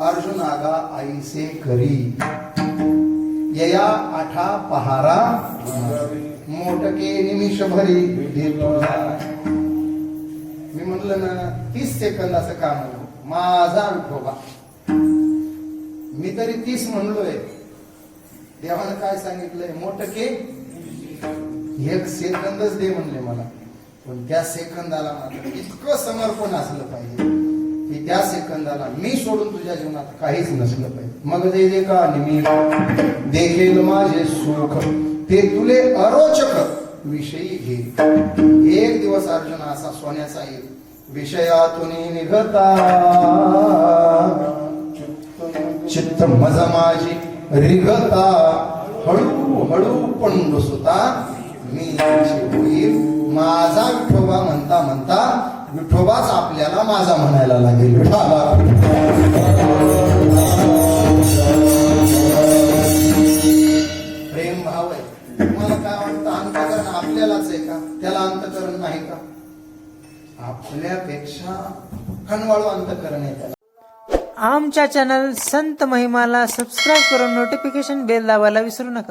अर्जुनागा आईसे करी. यया आठा पहारा मोटके निमिष भरी मी म्हणलं ना तीस सेकंदाचं काम माझा विठोबा मी तरी तीस म्हणलोय. देवानं काय सांगितलंय? मोटके एक सेकंदच दे म्हणले मला. पण त्या सेकंदाला मात्र इतकं समर्पण असलं पाहिजे. की त्या सेकंदाला मी सोडून तुझ्या जीवनात काहीच नसलं पाहिजे. मग दे दे का निमित्त देखील माझे सुख ते तुले अरोचक विषयी घे. एक दिवस अर्जुन असा सोन्याचा येईल विषयातून निघता. चित्त मज माझी रिगता हळू हळू पण सुता मी होईल. माझा विठोबा म्हणता म्हणता विठोबाच आपल्याला माझा म्हणायला लागेल. विठोबा प्रेम भाव आहे तुम्हाला काय वाटतं? अंतकरण आपल्यालाच आहे का? त्याला अंतकरण नाही का? आपल्यापेक्षा खणवाळू अंतकरण आहे त्याला. आमच्या चॅनल संत महिमाला सबस्क्राईब करून नोटिफिकेशन बेल दाबायला विसरू नका.